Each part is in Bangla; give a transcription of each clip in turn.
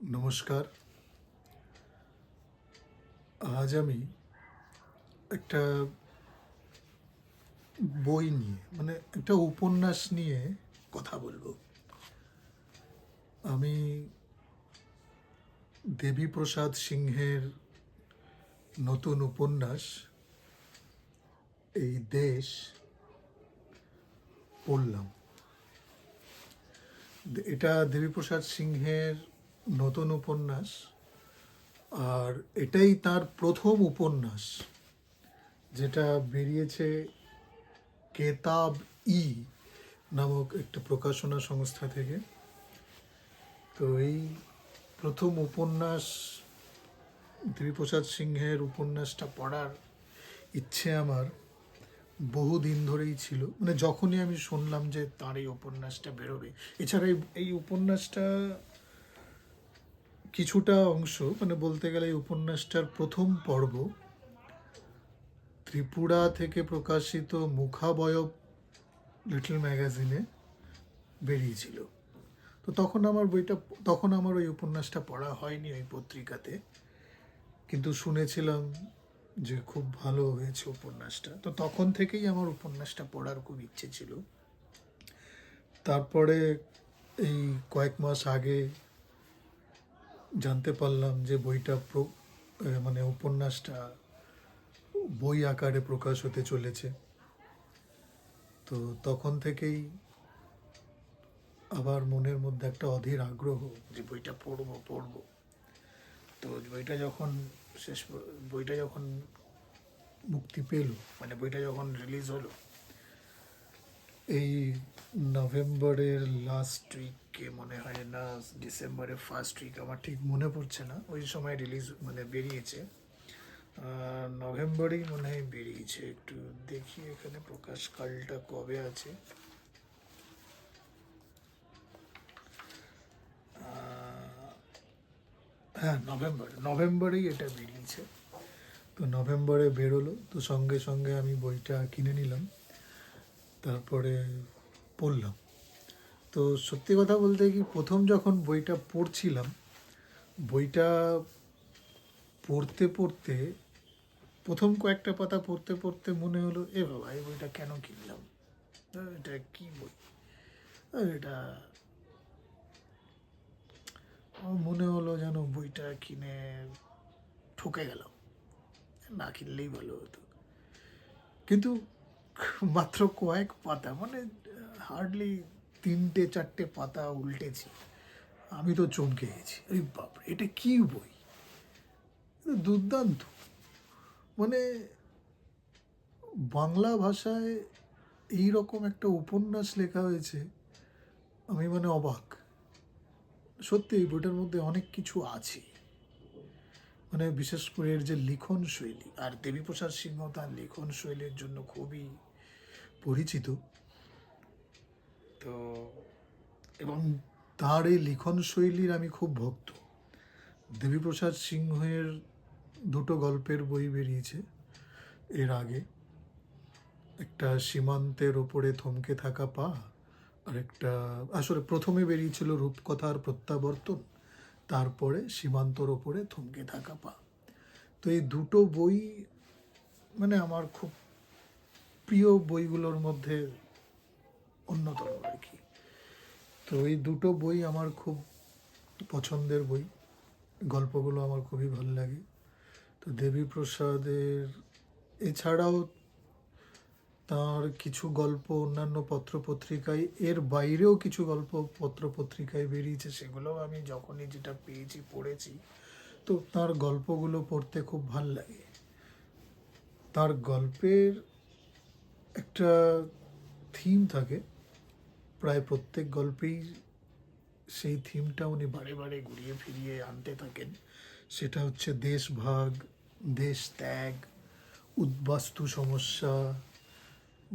নমস্কার। আজ আমি একটা বই নিয়ে মানে একটা উপন্যাস নিয়ে কথা বলব। আমি দেবীপ্রসাদ সিংহের নতুন উপন্যাস, এই দেশ পড়লাম। এটা দেবীপ্রসাদ সিংহের নতুন উপন্যাস, আর এটাই তার প্রথম উপন্যাস, যেটা বেরিয়েছে কেতাব ই নামক একটা প্রকাশনা সংস্থা থেকে। তো এই প্রথম উপন্যাস দেবীপ্রসাদ সিংহের উপন্যাসটা পড়ার ইচ্ছে আমার বহুদিন ধরেই ছিল। মানে যখনই আমি শুনলাম যে তার এই উপন্যাসটা বেরোবে, এছাড়া এই- এই উপন্যাসটা কিছুটা অংশ মানে বলতে গেলে এই উপন্যাসটার প্রথম পর্ব, ত্রিপুরা থেকে প্রকাশিত মুখাবয়ব লিটল ম্যাগাজিনে বেরিয়েছিল। তো তখন আমার বইটা, তখন আমার ওই উপন্যাসটা পড়া হয়নি ওই পত্রিকাতে, কিন্তু শুনেছিলাম যে খুব ভালো হয়েছে উপন্যাসটা। তো তখন থেকেই আমার উপন্যাসটা পড়ার খুব ইচ্ছে ছিল। তারপরে এই কয়েক মাস আগে জানতে পারলাম যে বইটা মানে উপন্যাসটা বই আকারে প্রকাশ হতে চলেছে। তো তখন থেকেই আবার মনের মধ্যে একটা অধীর আগ্রহ যে বইটা পড়ব পড়ব। তো বইটা যখন শেষ বইটা যখন মুক্তি পেল মানে বইটা যখন রিলিজ হলো এই নভেম্বরের লাস্ট উইকে মনে হয় না, ডিসেম্বরের ফার্স্ট উইক আমার ঠিক মনে পড়ছে না। ওই সময় রিলিজ মানে বেরিয়েছে। নভেম্বরেই মনে হয় বেরিয়েছে। একটু দেখি এখানে প্রকাশকালটা কবে আছে। হ্যাঁ নভেম্বর। নভেম্বরেই এটা বেরিয়েছে। তো নভেম্বরে বেরোলো। তো সঙ্গে সঙ্গে আমি বইটা কিনে নিলাম। তারপরে পড়লাম। তো সত্যি কথা বলতে কি, প্রথম যখন বইটা পড়ছিলাম, বইটা পড়তে পড়তে, প্রথম কয়েকটা পাতা পড়তে পড়তে মনে হলো, এ বাবা, এই বইটা কেন কিনলাম? এটা কি বই? এটা মনে হলো যেন বইটা কিনে ঠকে গেলাম। না কিনলেই ভালো হতো। কিন্তু মাত্র কয়েক পাতা মানে হার্ডলি তিনটে, চারটে পাতা উল্টেছি আমি তো চমকে গেছি। এই বাপরে, এটা কি বই? দুর্দান্ত। মানে বাংলা ভাষায় এই রকম একটা উপন্যাস লেখা হয়েছে, আমি মানে অবাক। সত্যি, এই বইটার মধ্যে অনেক কিছু আছে। মানে বিশেষ করে এর যে লিখন শৈলী, আর দেবীপ্রসাদ সিংহ তার লিখন শৈলীর জন্য খুবই পরিচিত। তো এবং তার এই লিখন শৈলীর আমি খুব ভক্ত। দেবীপ্রসাদ সিংহের দুটো গল্পের বই বেরিয়েছে এর আগে। একটা সীমান্তের ওপরে থমকে থাকা পা আর একটা আসলে প্রথমে বেরিয়েছিল রূপকথার প্রত্যাবর্তন তারপরে সীমান্তর ওপরে থমকে থাকা পা। তো এই দুটো বই মানে আমার খুব প্রিয় বইগুলোর মধ্যে অন্যতম আর কি। তো এই দুটো বই আমার খুব পছন্দের বই। গল্পগুলো আমার খুবই ভালো লাগে। তো দেবীপ্রসাদের এছাড়াও তার কিছু গল্প, অন্যান্য পত্রপত্রিকায়, এর বাইরেও কিছু গল্প পত্রপত্রিকায় বেরিয়েছে, সেগুলোও আমি যখনই যেটা পেয়েছি, পড়েছি, তো তার গল্পগুলো পড়তে খুব ভালো লাগে। তার গল্পের একটা থিম থাকে। প্রায় প্রত্যেক গল্পেই সেই থিমটা উনি বারে বারে ঘুরিয়ে ফিরিয়ে আনতে থাকেন। সেটা হচ্ছে দেশভাগ দেশ ত্যাগ উদ্বাস্তু সমস্যা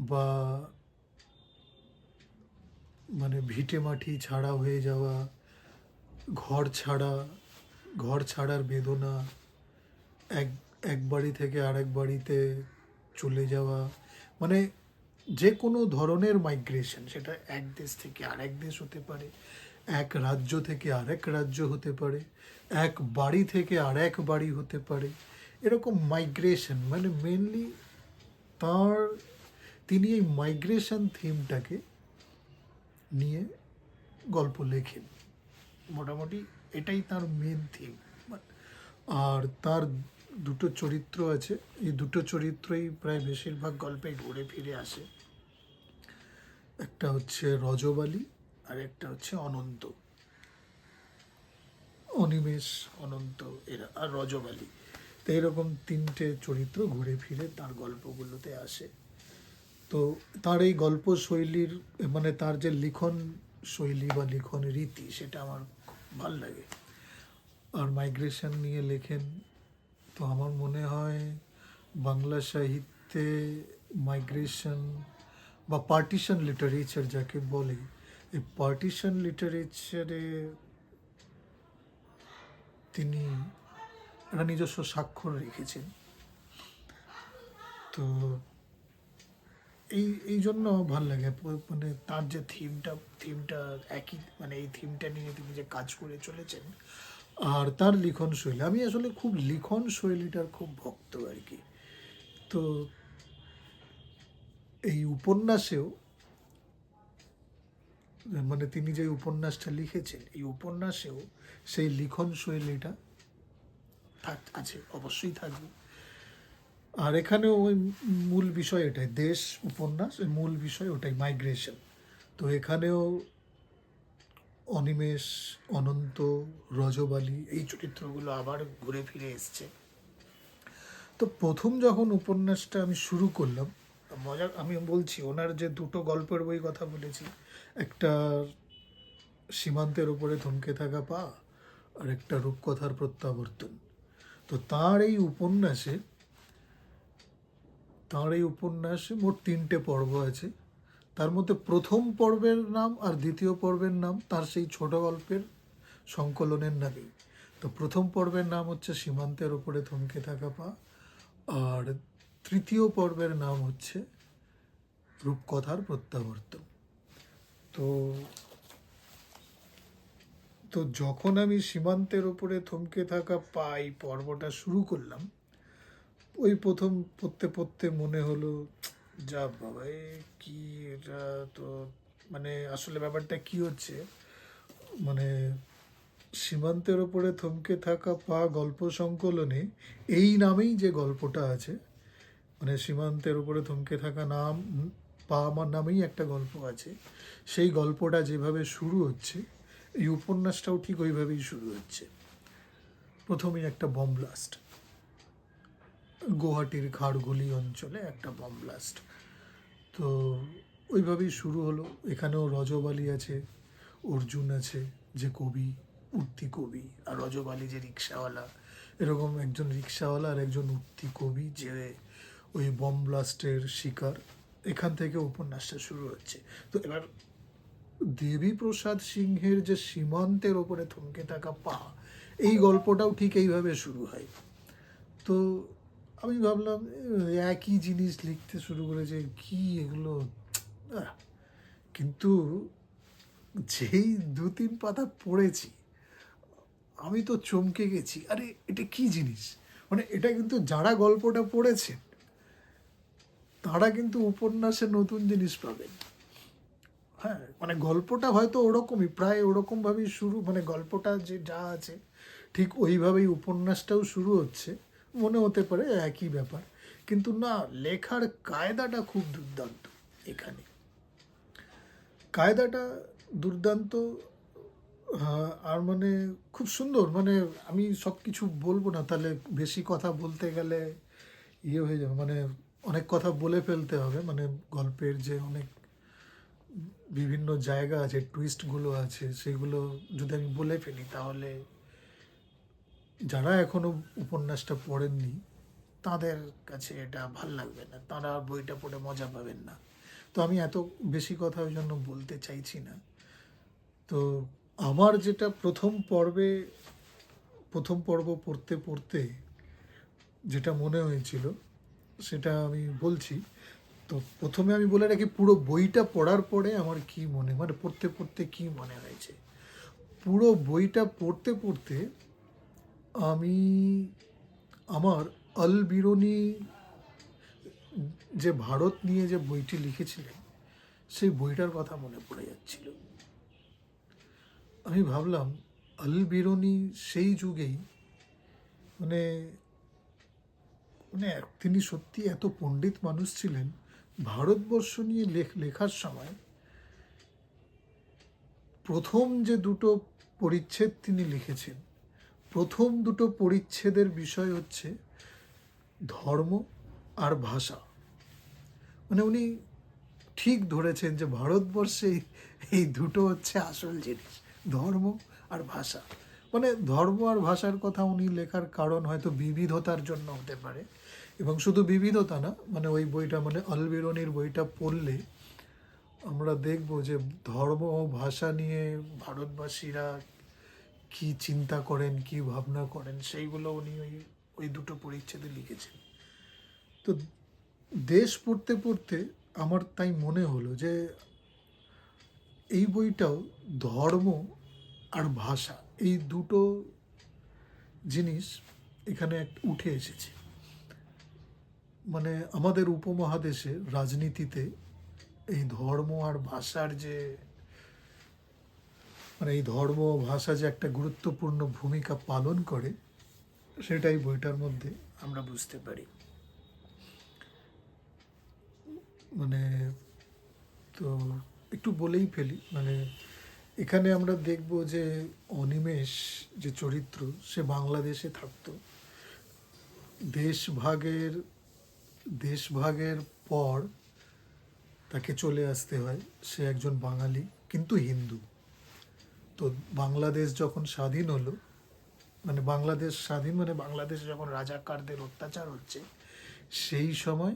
বা মানে ভিটে মাটি ছাড়া হয়ে যাওয়া, ঘর ছাড়া, ঘর ছাড়ার বেদনা, এক এক বাড়ি থেকে আরেক বাড়িতে চলে যাওয়া মানে যে কোনো ধরনের মাইগ্রেশন সেটা এক দেশ থেকে আরেক দেশ হতে পারে, এক রাজ্য থেকে আরেক রাজ্য হতে পারে, এক বাড়ি থেকে আরেক বাড়ি হতে পারে, এরকম মাইগ্রেশন মানে মেনলি তার, তিনি এই মাইগ্রেশন থিমটাকে নিয়ে গল্প লেখেন। মোটামুটি এটাই তার মেন থিম আর তার দুটো চরিত্র আছে। এই দুটো চরিত্রই প্রায় বেশিরভাগ গল্পে ঘুরে ফিরে আসে। একটা হচ্ছে রজবালি আর একটা হচ্ছে অনন্ত। অনিমেষ, অনন্ত, এরা আর রজবালি। তো এরকম তিনটে চরিত্র ঘুরে ফিরে তার গল্পগুলোতে আসে। তো তার এই গল্প শৈলীর মানে তার যে লিখন শৈলী বা লিখন রীতি, সেটা আমার খুব ভালো লাগে। আর মাইগ্রেশন নিয়ে লেখেন তো আমার মনে হয় বাংলা সাহিত্যে মাইগ্রেশন বা পার্টিশন লিটারেচার যাকে বলে, এই পার্টিশন লিটারেচারে তিনি একটা নিজস্ব স্বাক্ষর রেখেছেন। তো এই এই জন্য ভালো লাগে মানে তার যে থিমটা থিমটা একই মানে এই থিমটা নিয়ে তিনি যে কাজ করে চলেছেন আর তার লিখন শৈলী, আমি আসলে খুব লিখন শৈলীটার খুব ভক্ত আর কি। তো এই উপন্যাসেও মানে তিনি যে উপন্যাসটা লিখেছেন, এই উপন্যাসেও সেই লিখন শৈলীটা আছে, অবশ্যই থাকবে। আর এখানেও ওই মূল বিষয় এটাই, দেশ উপন্যাস মূল বিষয় ওটাই মাইগ্রেশন তো এখানেও অনিমেষ, অনন্ত, রজবালি এই চরিত্রগুলো আবার ঘুরে ফিরে এসছে। তো প্রথম যখন উপন্যাসটা আমি শুরু করলাম, মজা, আমি বলছি, ওনার যে দুটো গল্পের বই কথা বলেছি, একটা সীমান্তের উপরে থমকে থাকা পা, আর একটা রূপকথার প্রত্যাবর্তন। তো তার এই উপন্যাসে, তার এই উপন্যাসে মোট তিনটে পর্ব আছে। তার মধ্যে প্রথম পর্বের নাম আর দ্বিতীয় পর্বের নাম তার সেই ছোট গল্পের সংকলনের নামেই তো প্রথম পর্বের নাম হচ্ছে সীমান্তের ওপরে থমকে থাকা পা আর তৃতীয় পর্বের নাম হচ্ছে রূপকথার প্রত্যাবর্তন। তো তো যখন আমি সীমান্তের ওপরে থমকে থাকা পাই পর্বটা শুরু করলাম, ওই প্রথম পড়তে পড়তে মনে হলো যা বাবা, এ কি এটা তো মানে আসলে ব্যাপারটা কি হচ্ছে? মানে সীমান্তের ওপরে থমকে থাকা পা গল্প সংকলনে এই নামেই যে গল্পটা আছে মানে সীমান্তের ওপরে থমকে থাকা নাম, পা আমার নামেই একটা গল্প আছে। সেই গল্পটা যেভাবে শুরু হচ্ছে, এই উপন্যাসটাও ঠিক ওইভাবেই শুরু হচ্ছে। প্রথমেই একটা বম ব্লাস্ট গুয়াহাটির খাড়গুলি অঞ্চলে একটা বম ব্লাস্ট তো ওইভাবেই শুরু হলো। এখানেও রজবালি আছে, অর্জুন আছে, যে কবি, উঠতি কবি, আর রজবালি যে রিক্সাওয়ালা। এরকম একজন রিক্সাওয়ালা আর একজন উঠতি কবি যে ওই বম ব্লাস্টের শিকার। এখান থেকে উপন্যাসটা শুরু হচ্ছে। তো এবার দেবীপ্রসাদ সিংহের যে সীমান্তের ওপরে থমকে থাকা পা, এই গল্পটাও ঠিক এইভাবে শুরু হয়। তো আমি ভাবলাম একই জিনিস লিখতে শুরু করেছে, কি এগুলো? কিন্তু যেই দু তিন পাতা পড়েছি, আমি তো চমকে গেছি, আরে, এটা কি জিনিস? মানে এটা কিন্তু যারা গল্পটা পড়েছেন, তারা কিন্তু উপন্যাসে নতুন জিনিস পাবেন। হ্যাঁ মানে গল্পটা হয়তো ওরকমই, প্রায় ওরকমভাবেই শুরু মানে গল্পটা যে যা আছে, ঠিক ওইভাবেই উপন্যাসটাও শুরু হচ্ছে। মনে হতে পারে একই ব্যাপার। কিন্তু না লেখার কায়দাটা খুব দুর্দান্ত এখানে। কায়দাটা দুর্দান্ত হ্যাঁ, আর মানে খুব সুন্দর। মানে আমি সব কিছু বলব না তাহলে বেশি কথা বলতে গেলে ইয়ে হয়ে যাবে। মানে অনেক কথা বলে ফেলতে হবে। মানে গল্পের যে অনেক বিভিন্ন জায়গা আছে টুইস্টগুলো আছে সেগুলো যদি আমি বলে ফেলি তাহলে যারা এখনও উপন্যাসটা পড়েননি, তাদের কাছে এটা ভালো লাগবে না। তারা বইটা পড়ে মজা পাবেন না। তো আমি এত বেশি কথা ওই জন্য বলতে চাইছি না। তো আমার যেটা প্রথম পর্বে, প্রথম পর্ব পড়তে পড়তে যেটা মনে হয়েছিল, সেটা আমি বলছি। তো প্রথমে আমি বলে রাখি, পুরো বইটা পড়ার পরে আমার কি মনে মানে পড়তে পড়তে কি মনে হয়েছে? পুরো বইটা পড়তে পড়তে আমি আমার আল বিরনি যে ভারত নিয়ে যে বইটি লিখেছিলেন, সেই বইটার কথা মনে পড়ে যাচ্ছিল। আমি ভাবলাম, আল বিরনি সেই যুগেই মানে মানে তিনি সত্যি এত পণ্ডিত মানুষ ছিলেন, ভারতবর্ষ নিয়ে লেখ, লেখার সময় প্রথম যে দুটো পরিচ্ছেদ তিনি লিখেছেন প্রথম দুটো পরিচ্ছেদের বিষয় হচ্ছে ধর্ম আর ভাষা। মানে উনি ঠিক ধরেছেন যে ভারতবর্ষে এই- দুটো হচ্ছে আসল জিনিস, ধর্ম আর ভাষা। মানে ধর্ম আর ভাষার কথা উনি লেখার কারণ হয়তো বিবিধতার জন্য হতে পারে। এবং শুধু বিবিধতা না মানে ওই বইটা মানে অলবিরনির বইটা পড়লে আমরা দেখব যে ধর্ম ও ভাষা নিয়ে ভারতবাসীরা কি চিন্তা করেন, কি ভাবনা করেন, সেইগুলো উনি ওই ওই দুটো পরিচ্ছেদে লিখেছেন। তো দেশ পড়তে পড়তে আমার তাই মনে হলো যে এই বইটাও ধর্ম আর ভাষা, এই দুটো জিনিস এখানে উঠে এসেছে। মানে আমাদের উপমহাদেশে রাজনীতিতে এই ধর্ম আর ভাষার যে মানে এই ধর্ম ভাষা যে একটা গুরুত্বপূর্ণ ভূমিকা পালন করে, সেটাই বইটার মধ্যে আমরা বুঝতে পারি। মানে তো একটু বলেই ফেলি মানে এখানে আমরা দেখব যে অনিমেষ যে চরিত্র, সে বাংলাদেশে থাকতো। দেশভাগের দেশভাগের পর তাকে চলে আসতে হয়। সে একজন বাঙালি, কিন্তু হিন্দু। তো বাংলাদেশ যখন স্বাধীন হলো মানে বাংলাদেশ স্বাধীন মানে বাংলাদেশ যখন রাজাকারদের অত্যাচার হচ্ছে, সেই সময়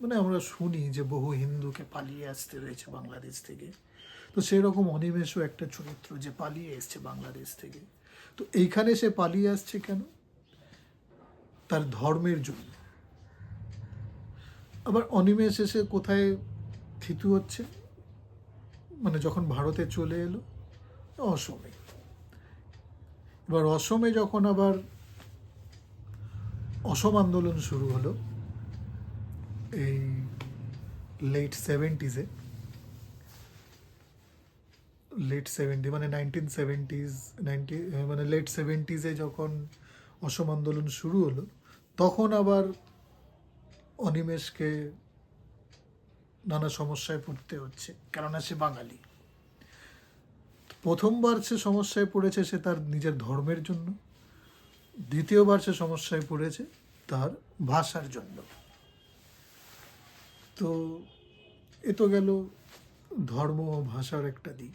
মানে আমরা শুনি যে বহু হিন্দুকে পালিয়ে আসতে হয়েছে বাংলাদেশ থেকে। তো সেরকম অনিমেষও একটা চরিত্র যে পালিয়ে এসছে বাংলাদেশ থেকে। তো এইখানে সে পালিয়ে আসছে কেন? তার ধর্মের জন্য। আবার অনিমেষ এসে কোথায় থিতু হচ্ছে? মানে যখন ভারতে চলে এলো, অসমে। এবার অসমে যখন আবার অসম আন্দোলন শুরু হলো, এই লেট সেভেন্টিজে লেট সেভেন্টি মানে নাইনটিন সেভেন্টিজ নাইনটি মানে লেট সেভেন্টিজে যখন অসম আন্দোলন শুরু হলো, তখন আবার অনিমেষকে নানা সমস্যায় পড়তে হচ্ছে, কেননা সে বাঙালি। প্রথমবার সে সমস্যায় পড়েছে সে তার নিজের ধর্মের জন্য, দ্বিতীয়বার সে সমস্যায় পড়েছে তার ভাষার জন্য। তো এ তো গেল ধর্ম ও ভাষার একটা দিক।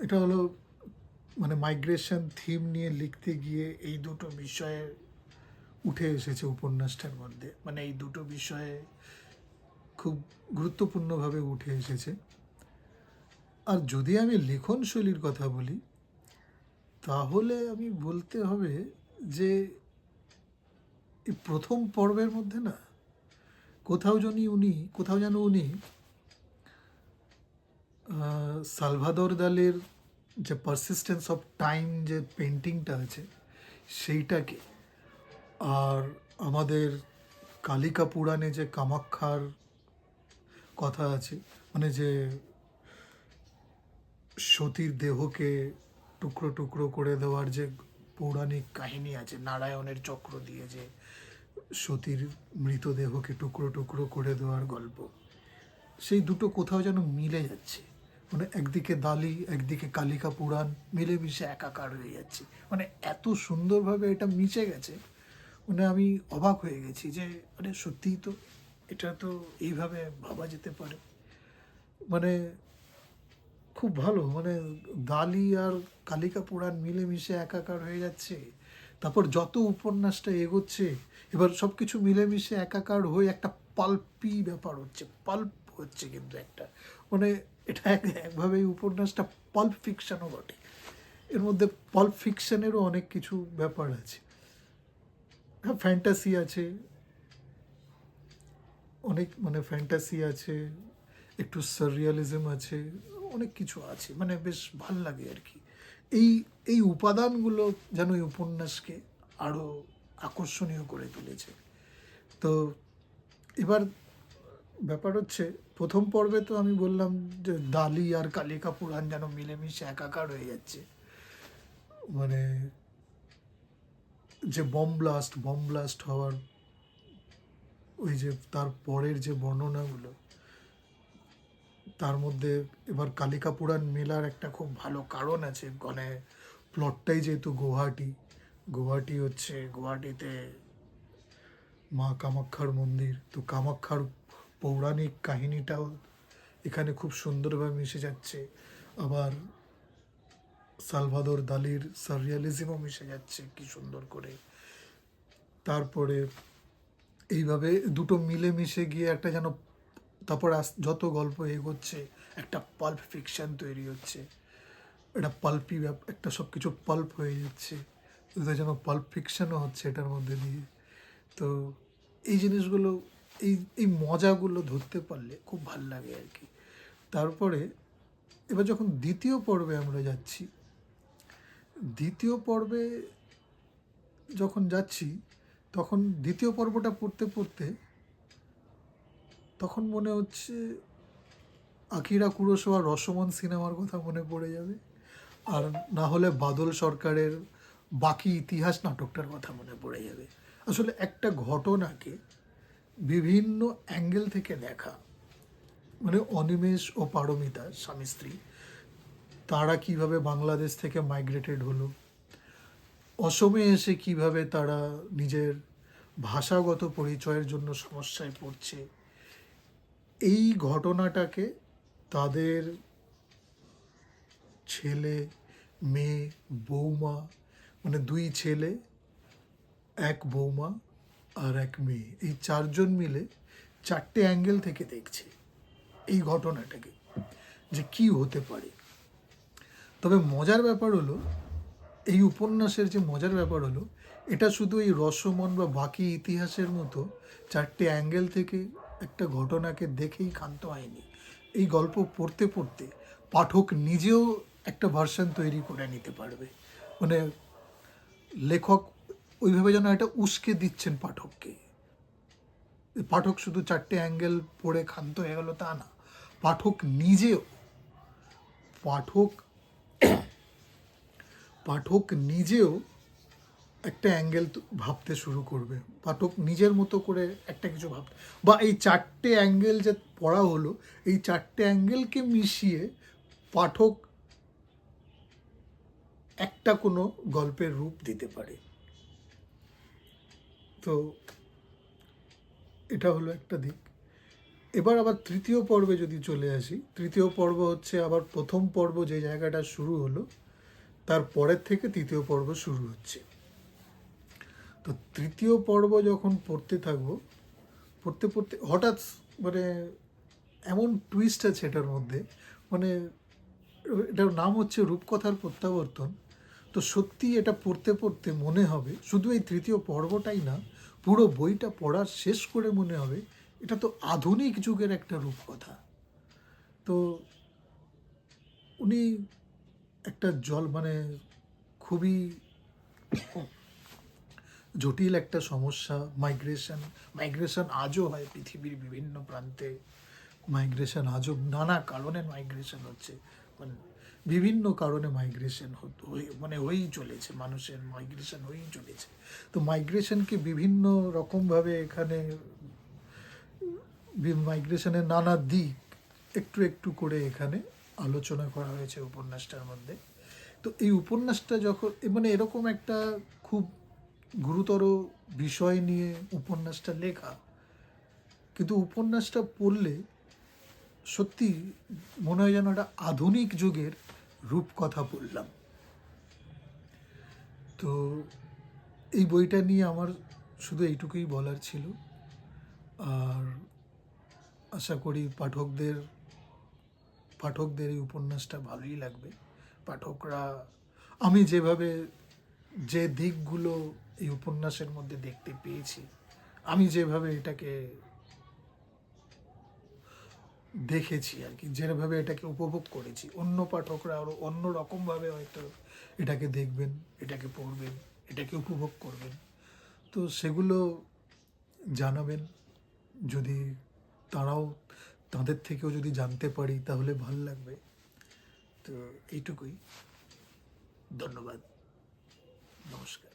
এটা হলো মানে মাইগ্রেশন থিম নিয়ে লিখতে গিয়ে এই দুটো বিষয়ে উঠে এসেছে উপন্যাসটার মধ্যে। মানে এই দুটো বিষয়ে খুব গুরুত্বপূর্ণভাবে উঠে এসেছে। আর যদি আমি লেখন শৈলীর কথা বলি, তাহলে আমি বলতে হবে যে, এই প্রথম পর্বের মধ্যে না, কোথাও জানি উনি, কোথাও যেন উনি সালভাদর দালের যে পারসিস্টেন্স অফ টাইম যে পেন্টিংটা আছে, সেইটাকে আর আমাদের কালিকা পুরাণে যে কামাক্ষার কথা আছে মানে যে সতীর দেহকে টুকরো টুকরো করে দেওয়ার যে পৌরাণিক কাহিনী আছে, নারায়ণের চক্র দিয়ে যে সতীর মৃতদেহকে টুকরো টুকরো করে দেওয়ার গল্প, সেই দুটো কোথাও যেন মিলে যাচ্ছে। মানে একদিকে দালি, একদিকে কালিকা পুরাণ মিলেমিশে একাকার হয়ে যাচ্ছে। মানে এত সুন্দরভাবে এটা মিশে গেছে মানে আমি অবাক হয়ে গেছি যে, আরে সত্যিই তো এটা তো এইভাবে ভাবা যেতে পারে। মানে খুব ভালো মানে দালি আর কালিকা পুরাণ মিলেমিশে একাকার হয়ে যাচ্ছে, তারপর যত উপন্যাসটা এগোচ্ছে, এবার সব কিছু মিলেমিশে একাকার হয়ে একটা পাল্পি ব্যাপার হচ্ছে, পাল্প হচ্ছে কিন্তু একটা। মানে এটা এক- একভাবে এই উপন্যাসটা পাল্প ফিকশনও বটে। এর মধ্যে পাল্প ফিকশনেরও অনেক কিছু ব্যাপার আছে। ফ্যান্টাসি আছে। অনেক মানে ফ্যান্টাসি আছে, একটু সারিয়ালিজম আছে, অনেক কিছু আছে। মানে বেশ ভালো লাগে আর কি। এই এই উপাদানগুলো যেন এই উপন্যাসকে আরও আকর্ষণীয় করে তুলেছে। তো এবার ব্যাপার হচ্ছে, প্রথম পর্বে তো আমি বললাম যে দালি আর কালিকা পুরাণ যেন মিলেমিশে একাকার হয়ে যাচ্ছে। মানে যে বম ব্লাস্ট বম ব্লাস্ট হওয়ার ওই যে তার পরের যে বর্ণনাগুলো, তার মধ্যে এবার কালিকা পুরাণ মেলার একটা খুব ভালো কারণ আছে। মানে প্লটটাই যেহেতু গুয়াহাটি গুয়াহাটি হচ্ছে, গুয়াহাটিতে মা কামাক্ষার মন্দির। তো কামাক্ষার পৌরাণিক কাহিনীটাও এখানে খুব সুন্দরভাবে মিশে যাচ্ছে। আবার সালভাদর দালির সারিয়ালিজমও মিশে যাচ্ছে, কি সুন্দর করে। তারপরে এইভাবে দুটো মিলে মিশে গিয়ে একটা যেন তারপর যত গল্প এগোচ্ছে, একটা পাল্প ফিকশন তৈরি হচ্ছে। এটা পাল্পি একটা সব কিছু পাল্প হয়ে যাচ্ছে। যেন পাল্প ফিকশনও হচ্ছে এটার মধ্যে দিয়ে। তো এই জিনিসগুলো, এই এই মজাগুলো ধরতে পারলে খুব ভালো লাগে আর কি। তারপরে এবার যখন দ্বিতীয় পর্বে আমরা যাচ্ছি দ্বিতীয় পর্বে যখন যাচ্ছি, তখন দ্বিতীয় পর্বটা পড়তে পড়তে তখন মনে হচ্ছে আকিরা কুরোসোয়া রসমন সিনেমার কথা মনে পড়ে যাবে। আর না হলে বাদল সরকারের বাকি ইতিহাস নাটকটার কথা মনে পড়ে যাবে। আসলে একটা ঘটনাকে বিভিন্ন অ্যাঙ্গেল থেকে দেখা মানে অনিমেষ ও পারমিতা স্বামী স্ত্রী তারা কীভাবে বাংলাদেশ থেকে মাইগ্রেটেড হলো? অসমে এসে কীভাবে তারা নিজের ভাষাগত পরিচয়ের জন্য সমস্যায় পড়ছে? এই ঘটনাটাকে তাদের ছেলে, মেয়ে, বৌমা মানে দুই ছেলে, এক বৌমা আর এক মেয়ে, এই চারজন মিলে চারটে অ্যাঙ্গেল থেকে দেখছে এই ঘটনাটাকে যে কি হতে পারে। তবে মজার ব্যাপার হলো, এই উপন্যাসের যে মজার ব্যাপার হলো, এটা শুধু এই রসমন বা বাকি ইতিহাসের মতো চারটে অ্যাঙ্গেল থেকে একটা ঘটনাকে দেখেই ক্ষান্ত হয়নি। এই গল্প পড়তে পড়তে পাঠক নিজেও একটা ভার্সন তৈরি করে নিতে পারবে। মানে লেখক ওইভাবে যেন এটা উস্কে দিচ্ছেন পাঠককে। পাঠক শুধু চারটে অ্যাঙ্গেল পড়ে ক্ষান্ত হয়ে গেল তা না, পাঠক নিজেও, পাঠক পাঠক নিজেও একটা অ্যাঙ্গেল ভাবতে শুরু করবে। পাঠক নিজের মতো করে একটা কিছু ভাবতে বা এই চারটে অ্যাঙ্গেল যে পড়া হলো, এই চারটে অ্যাঙ্গেলকে মিশিয়ে পাঠক একটা কোনো গল্পের রূপ দিতে পারে। তো এটা হলো একটা দিক। এবার আবার তৃতীয় পর্বে যদি চলে আসি, তৃতীয় পর্ব হচ্ছে আবার প্রথম পর্ব যে জায়গাটা শুরু হলো, তার পরের থেকে তৃতীয় পর্ব শুরু হচ্ছে। তো তৃতীয় পর্ব যখন পড়তে থাকব, পড়তে পড়তে হঠাৎ মানে এমন টুইস্ট আছে এটার মধ্যে মানে এটার নাম হচ্ছে রূপকথার প্রত্যাবর্তন। তো সত্যি এটা পড়তে পড়তে মনে হবে, শুধু এই তৃতীয় পর্বটাই না, পুরো বইটা পড়ার শেষ করে মনে হবে এটা তো আধুনিক যুগের একটা রূপকথা। তো উনি একটা জল মানে খুবই জটিল একটা সমস্যা মাইগ্রেশন মাইগ্রেশন আজও হয় পৃথিবীর বিভিন্ন প্রান্তে। মাইগ্রেশন আজও নানা কারণে মাইগ্রেশন হচ্ছে। মানে বিভিন্ন কারণে মাইগ্রেশন মানে হয়েই চলেছে, মানুষের মাইগ্রেশন হয়েই চলেছে। তো মাইগ্রেশনকে বিভিন্ন রকমভাবে এখানে মাইগ্রেশনের নানা দিক একটু একটু করে এখানে আলোচনা করা হয়েছে উপন্যাসটার মধ্যে। তো এই উপন্যাসটা যখন মানে এরকম একটা খুব গুরুতর বিষয় নিয়ে উপন্যাসটা লেখা, কিন্তু উপন্যাসটা পড়লে সত্যি মনে হয় যেন একটা আধুনিক যুগের রূপকথা পড়লাম। তো এই বইটা নিয়ে আমার শুধু এইটুকুই বলার ছিল। আর আশা করি পাঠকদের পাঠকদের এই উপন্যাসটা ভালোই লাগবে। পাঠকরা, আমি যেভাবে যে দিকগুলো এই উপন্যাসের মধ্যে দেখতে পেয়েছি, আমি যেভাবে এটাকে দেখেছি আর কি, যেভাবে এটাকে উপভোগ করেছি, অন্য পাঠকরা আরও অন্য রকমভাবে হয়তো এটাকে দেখবেন, এটাকে পড়বেন, এটাকে উপভোগ করবেন। তো সেগুলো জানাবেন, যদি তারাও তাদের থেকেও যদি জানতে পারি তাহলে ভালো লাগবে। তো এইটুকুই। ধন্যবাদ। নমস্কার।